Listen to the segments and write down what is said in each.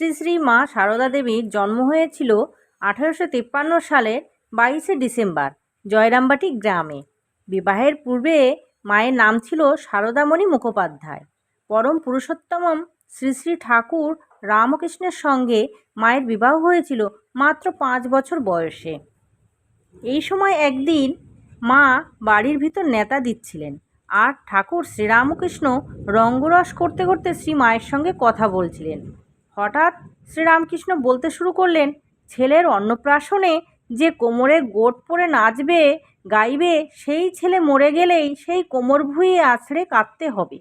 শ্রী শ্রী মা সারদা দেবীর জন্ম হয়েছিল আঠারোশো তিপ্পান্ন সালের বাইশে ডিসেম্বর, জয়রামবাটি গ্রামে। বিবাহের পূর্বে মায়ের নাম ছিল সারদামণি মুখোপাধ্যায়। পরম পুরুষোত্তমম শ্রী শ্রী ঠাকুর রামকৃষ্ণের সঙ্গে মায়ের বিবাহ হয়েছিল মাত্র পাঁচ বছর বয়সে। এই সময় একদিন মা বাড়ির ভিতর নেতা দিচ্ছিলেন আর ঠাকুর শ্রীরামকৃষ্ণ রঙ্গরস করতে করতে শ্রী মায়ের সঙ্গে কথা বলছিলেন। হঠাৎ শ্রীরামকৃষ্ণ বলতে শুরু করলেন, ছেলের অন্নপ্রাশনে যে কোমরে গোট পরে নাচবে, গাইবে, সেই ছেলে মরে গেলেই সেই কোমর ভুঁইয়ে আছড়ে কাঁদতে হবে।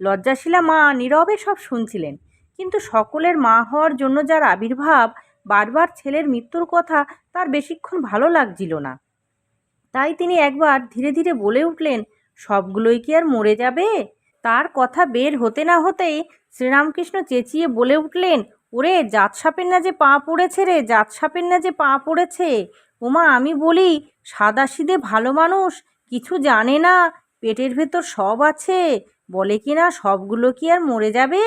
লজ্জাশীলা মা নীরবে সব শুনছিলেন, কিন্তু সকলের মা হওয়ার জন্য যার আবির্ভাব বারবার ছেলের মৃত্যুর কথা তার বেশিক্ষণ ভালো লাগছিল না। তাই তিনি একবার ধীরে ধীরে বলে উঠলেন, সবগুলোই কি আর মরে যাবে? তার কথা বের হতে না হতেই শ্রীরামকৃষ্ণ চেঁচিয়ে বলে উঠলেন, ওরে, জাত সাপের না যে পা পড়েছে রে, জাত সাপের না যে পা পড়েছে। ওমা, আমি বলি, সাদা সিধে ভালো মানুষ, কিছু জানে না, পেটের ভেতর সব আছে, বলে কি না সবগুলো কি আর মরে যাবে?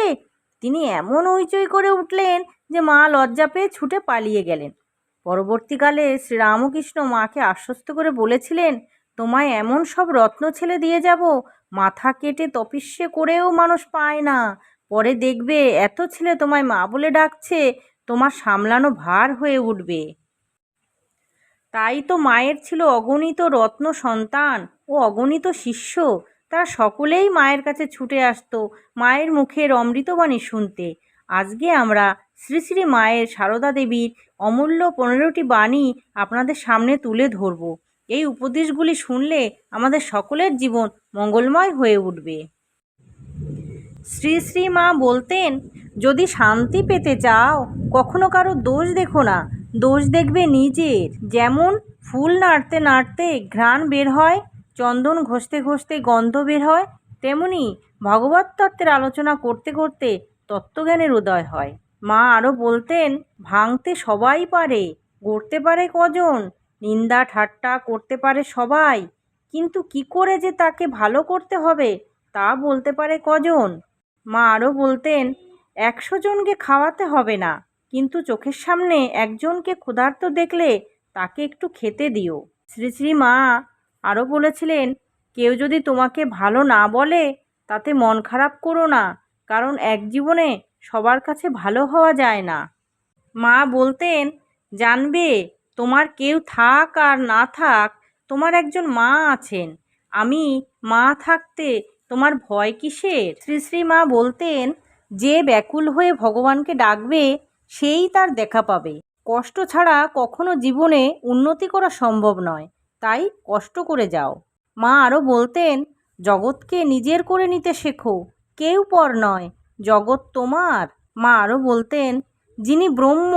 তিনি এমন হইচই করে উঠলেন যে মা লজ্জা পেয়ে ছুটে পালিয়ে গেলেন। পরবর্তীকালে শ্রীরামকৃষ্ণ মাকে আশ্বস্ত করে বলেছিলেন, তোমায় এমন সব রত্ন ছেলে দিয়ে যাব মাথা কেটে তপিস্যে করেও মানুষ পায় না। পরে দেখবে, এত ছেলে তোমায় মা বলে ডাকছে, তোমার সামলানো ভার হয়ে উঠবে। তাই তো মায়ের ছিল অগণিত রত্ন সন্তান ও অগণিত শিষ্য। তারা সকলেই মায়ের কাছে ছুটে আসতো, মায়ের মুখের অমৃতবাণী শুনতে। আজকে আমরা শ্রী শ্রী মায়ের সারদা দেবীর অমূল্য পনেরোটি বাণী আপনাদের সামনে তুলে ধরব। এই উপদেশগুলি শুনলে আমাদের সকলের জীবন মঙ্গলময় হয়ে উঠবে। শ্রী শ্রী মা বলতেন, যদি শান্তি পেতে চাও, কখনো কারও দোষ দেখো না। দোষ দেখবে নিজের। যেমন ফুল নাড়তে নাড়তে ঘ্রাণ বের হয়, চন্দন ঘষতে ঘষতে গন্ধ বের হয়, তেমনি ভগবত তত্ত্বের আলোচনা করতে করতে তত্ত্বজ্ঞানের উদয় হয়। মা আরও বলতেন, ভাঙতে সবাই পারে, গড়তে পারে কজন? নিন্দা ঠাট্টা করতে পারে সবাই, কিন্তু কি করে যে তাকে ভালো করতে হবে তা বলতে পারে কজন? মা আরও বলতেন, একশো জনকে খাওয়াতে হবে না, কিন্তু চোখের সামনে একজনকে ক্ষুধার্ত দেখলে তাকে একটু খেতে দিও। শ্রী শ্রী মা আরও বলেছিলেন, কেউ যদি তোমাকে ভালো না বলে, তাতে মন খারাপ করো না, কারণ এক জীবনে সবার কাছে ভালো হওয়া যায় না। মা বলতেন, জানবে তোমার কেউ থাক আর না থাক, তোমার একজন মা আছেন। আমি মা থাকতে তোমার ভয় কিসের? শ্রী শ্রী মা বলতেন, যে ব্যাকুল হয়ে ভগবানকে ডাকবে, সেই তার দেখা পাবে। কষ্ট ছাড়া কখনো জীবনে উন্নতি করা সম্ভব নয়, তাই কষ্ট করে যাও। মা আরও বলতেন, জগৎকে নিজের করে নিতে শেখো, কেউ পর নয়, জগৎ তোমার। মা আরও বলতেন, যিনি ব্রহ্ম,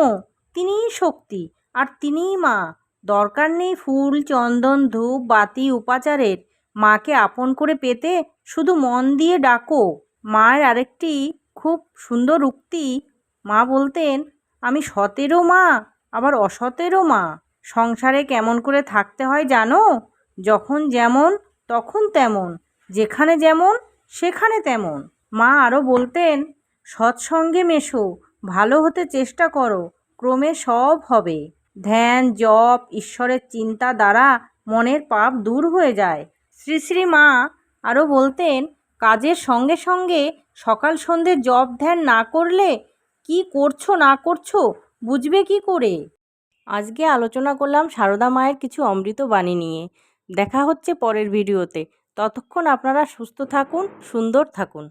তিনিই শক্তি আর তিনিই মা। দরকার নেই ফুল, চন্দন, ধূপ, বাতি, উপাচারের। মাকে আপন করে পেতে শুধু মন দিয়ে ডাকো। মায়ের আরেকটি খুব সুন্দর উক্তি। মা বলতেন, আমি সতেরো মা, আবার অসতেরও মা। সংসারে কেমন করে থাকতে হয় জানো? যখন যেমন, তখন তেমন। যেখানে যেমন, সেখানে তেমন। মা আরও বলতেন, সৎসঙ্গে মেশো, ভালো হতে চেষ্টা করো, ক্রমে সব হবে। ধ্যান, জপ, ঈশ্বরের চিন্তা দ্বারা মনের পাপ দূর হয়ে যায়। শ্রী শ্রী মা আরও বলতেন, কাজের সঙ্গে সঙ্গে সকাল সন্ধ্যে জপ ধ্যান না করলে কি করছ, না করছ, বুঝবে কি করে? আজকে আলোচনা করলাম সারদা মায়ের কিছু অমৃত বাণী নিয়ে। দেখা হচ্ছে পরের ভিডিওতে। ততক্ষণ আপনারা সুস্থ থাকুন, সুন্দর থাকুন।